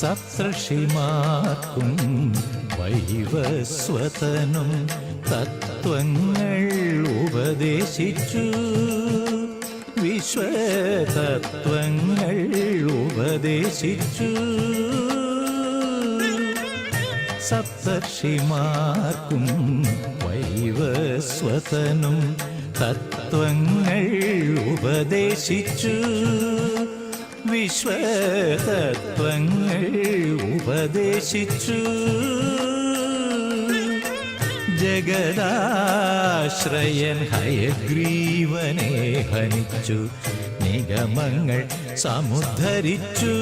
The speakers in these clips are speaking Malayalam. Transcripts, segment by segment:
സപ്തർഷിമാർക്കും വൈവസ്വതനും തത്വങ്ങൾ ഉപദേശിച്ചു വിശ്വതത്വങ്ങൾ ഉപദേശിച്ചു സപ്തർഷിമാർക്കും വൈവസ്വതനും തത്വങ്ങൾ ഉപദേശിച്ചു വിശ്വതത്വങ്ങൾ ഉപദേശിച്ചു. ജഗദാശ്രയൻ ഹയഗ്രീവനെ ഹനിച്ചു. നിഗമങ്ങൾ സമുദ്ധരിച്ചു.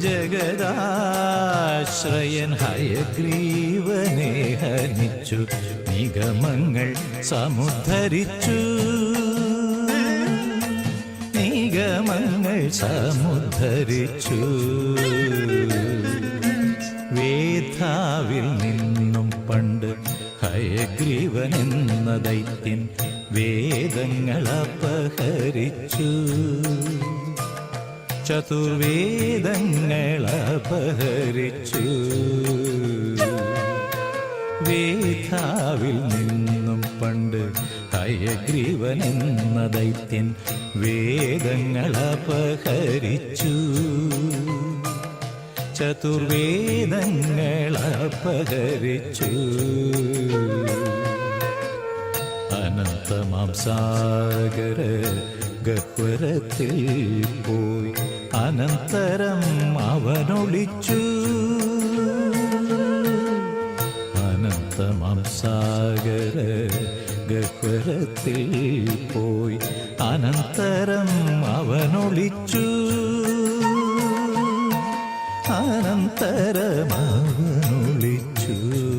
ജഗദാശ്രയൻ ഹയഗ്രീവനെ ഹനിച്ചു. നിഗമങ്ങൾ സമുദ്ധരിച്ചു. നിഗമങ്ങൾ സമുദ്ധരിച്ചു. വേധാവിൽ നിന്നും പണ്ട് ഹയഗ്രീവൻ എന്ന ദൈത്യൻ വേദങ്ങൾ അപഹരിച്ചു. ചതുർവേദങ്ങൾ അപഹരിച്ചു. വേധാവിൽ നിന്നും പണ്ട് ഹയഗ്രീവൻ എന്ന ദൈത്യൻ ചതുർവേദങ്ങൾ അപഹരിച്ചു. അനന്തമാം സാഗര ഗഹ്വരത്തിൽ പോയി അനന്തരം അവനൊളിച്ചു. സാഗര ഗഹ്വരത്തിൽ പോയി അനന്തരം അവനൊളിച്ചു. അനന്തരം അവനൊളിച്ചു.